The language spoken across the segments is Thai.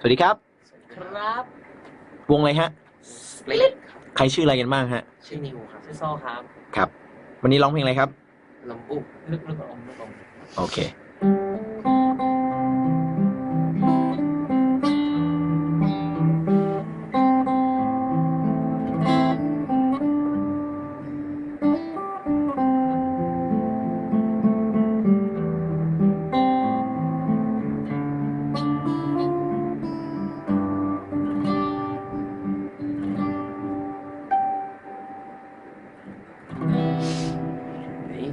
สวัสดีครับ ครับวงอะไรฮะ สปลิตใครชื่ออะไรกันบ้างฮะ ชื่อนิวครับชื่อโซครับ ครับ วันนี้ร้องเพลงอะไรครับลมอุบลึกลึกอมลึกอมโอเค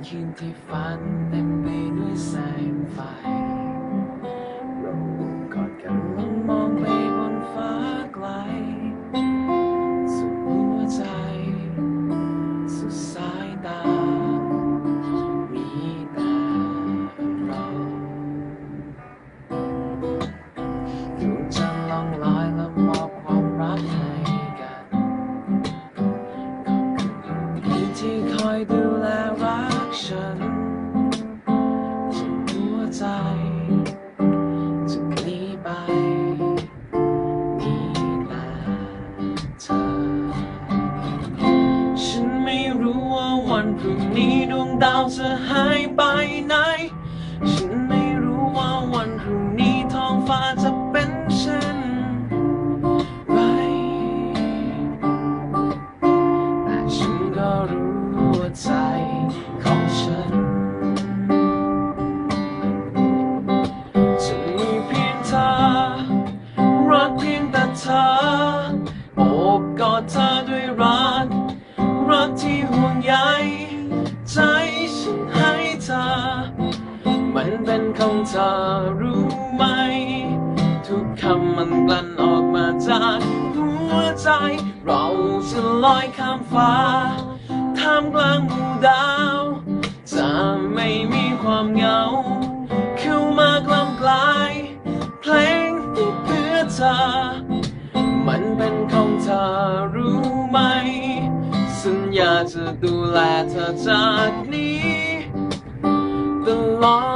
คืนที่ฝันเต็มไปด้วยแสงไฟ รักฉันหัวใจจะหนีไปมีแต่เธอ ฉันไม่รู้ว่าวันพรุ่งนี้ดวงดาวจะหายไปไหนฉัน มันเป็นของเธอรู้ไหม ทุกคำมันกลั่นออกมาจากหัวใจ เราจะลอยข้ามฟ้าท่ามกลางหมู่ดาว จะไม่มีความเหงา เข้ามากล้ำกลาย เพลงที่เพื่อเธอ มันเป็นของเธอรู้ไหม สัญญาจะดูแลเธอจากนี้ตลอด